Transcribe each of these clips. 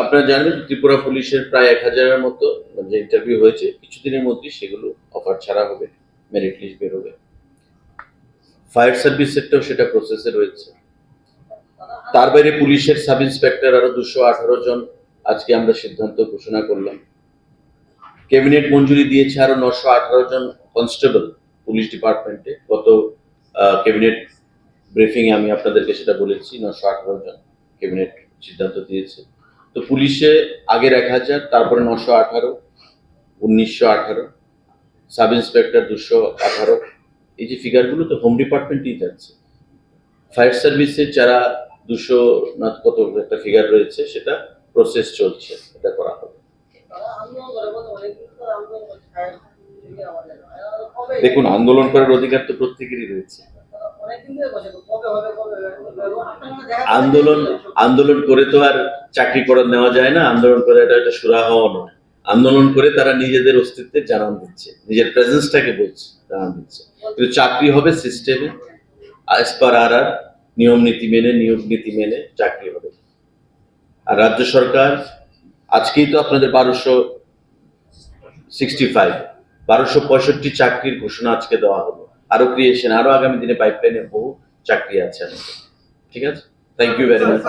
আপনারা জানেন ত্রিপুরা পুলিশের প্রায় এক হাজারের মতো যে ইন্টারভিউ হয়েছে। কিছুদিনের মধ্যেই সেগুলো অফার ছাড়া হবে মেরিট লিস্ট বেরোবে ফায়ার সার্ভিসেরটাও সেটা প্রসেসে রয়েছে। তার বাইরে পুলিশের সাব ইন্সপেক্টর আরও দুশো আঠারো জন আজকে আমরা সিদ্ধান্ত ঘোষণা করলাম। ক্যাবিনেট মঞ্জুরি দিয়েছে আরও নশো আঠারো জন কনস্টেবল পুলিশ ডিপার্টমেন্টে গত ক্যাবিনেট ব্রিফিং এ আমি আপনাদেরকে সেটা বলেছি নশো আঠারো জন ক্যাবিনেট সিদ্ধান্ত দিয়েছে। তো পুলিশে আগের এক হাজার, তারপরে নশো আঠারো, উনিশশো আঠারো সাব ইন্সপেক্টর দুশো আঠারো। এই যে ফিগারগুলো তো হোম ডিপার্টমেন্টেই যাচ্ছে। ফায়ার সার্ভিসের যারা দুশো না কত একটা ফিগার রয়েছে, সেটা প্রসেস চলছে, এটা করা হবে। দেখুন, আন্দোলন করার অধিকার তো প্রত্যেকেরই রয়েছে। আন্দোলন আন্দোলন করে তো আর চাকরি করা নেওয়া যায় না, আন্দোলন করে এটা একটা সুরা হওয়া নয়। আন্দোলন করে তারা নিজেদের অস্তিত্বের জানান দিচ্ছে, নিজের প্রেজেন্সটাকে বলছে, জানান দিচ্ছে। কিন্তু চাকরি হবে সিস্টেমে আর আর নিয়ম নীতি মেনে, নিয়োগ নীতি মেনে চাকরি হবে। আর রাজ্য সরকার, আজকেই তো আপনাদের বারোশো সিক্সটি ফাইভ বারোশো পঁয়ষট্টি চাকরির ঘোষণা আজকে দেওয়া হলো। আরও ক্রিয়েশন আরও আগামী দিনে পাইপলাইনে বহু চাকরি আছে আমাদের। ঠিক আছে? থ্যাংক ইউ ভেরি মাচ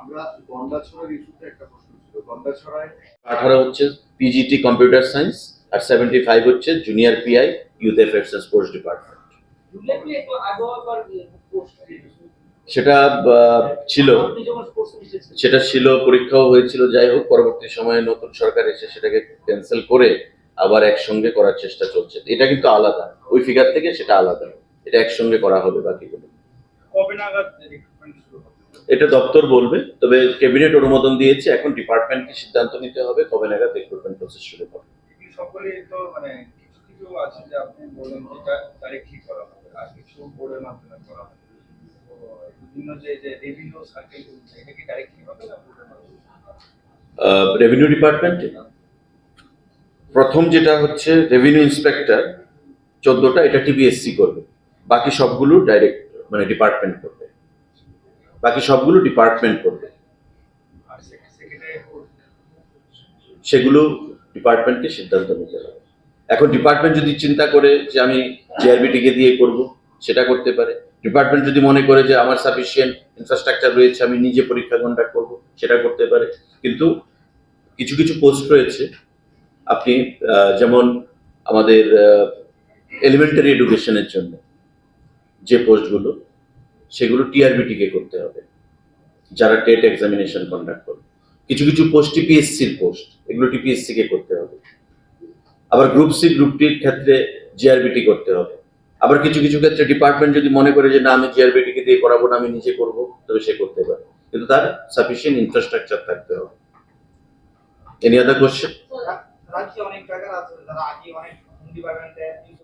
আমরা গন্ডাছড়ার ইস্যুতে একটা প্রশ্ন ছিল। গন্ডাছড়ায় আঠারো হচ্ছে পিজিটি কম্পিউটার সায়েন্স আর সেভেন্টি ফাইভ হচ্ছে junior PI youth affairs and sports department সেটা আহ, ছিল। সেটা ছিল পরীক্ষাও হয়েছিল। যাই হোক পরবর্তী সময়ে নতুন সরকার এসে সেটাকে ক্যান্সেল করে আবার একসঙ্গে করার চেষ্টা চলছে। এটা কিন্তু আলাদা। ওই ফিগার থেকে সেটা আলাদা। এটা একসঙ্গে করা হবে বাকিগুলো এটা দপ্তর বলবে তবে ক্যাবিনেট অনুমোদন দিয়েছে। এখন ডিপার্টমেন্টকে সিদ্ধান্ত নিতে হবে কবে নাগাদ রিক্রুটমেন্ট প্রসেস শুরু হবে। সকলেই তো মানে কিছু কিছু আছে যে আপনি বলেন যেটা ডাইরেক্টলি করা হবে আর কিছু বোর্ডের মাধ্যমে করা হবে। বিভিন্ন যে যে রেভিনিউ সার্কেল এটা কি ডাইরেক্টলি হবে না বোর্ডের মাধ্যমে? রেভিনিউ ডিপার্টমেন্টে প্রথম যেটা হচ্ছে রেভিনিউ ইন্সপেক্টর চোদ্দটা এটা টিবিএসসি করবে। বাকি সবগুলো ডাইরেক্ট মানে ডিপার্টমেন্ট করবে। বাকি সবগুলো ডিপার্টমেন্ট করবে। সেগুলো ডিপার্টমেন্টকে সিদ্ধান্ত নিতে হবে। এখন ডিপার্টমেন্ট যদি চিন্তা করে যে আমি জিআরবিটিকে দিয়ে করব, সেটা করতে পারে। ডিপার্টমেন্ট যদি মনে করে যে আমার সাফিসিয়েন্ট ইনফ্রাস্ট্রাকচার রয়েছে, আমি নিজে পরীক্ষা কন্ডাক্ট করব, সেটা করতে পারে। কিন্তু কিছু কিছু পোস্ট রয়েছে আপনি যেমন আমাদের এলিমেন্টারি এডুকেশনের জন্য যে পোস্টগুলো সেগুলো টিআরবিটিকে করতে হবে, যারা টেট এক্সামিনেশন কন্ডাক্ট করবে কিছু কিছু পোস্ট টিপিএসসির পোস্ট এগুলো টিপিএসসি কে করতে হবে। আবার গ্রুপ সি গ্রুপ টির ক্ষেত্রে জিআরবিটি করতে হবে। আবার কিছু কিছু ক্ষেত্রে ডিপার্টমেন্ট যদি মনে করে যে, না, আমি জিআরবিটি কে দিয়ে করাবো না, আমি নিজে করব, তবে সে করতে পারে। কিন্তু তার সাফিসিয়েন্ট ইনফ্রাস্ট্রাকচার থাকতে হবে। এনি আদার কোশ্চেন রাজ্যে অনেক জায়গা আছে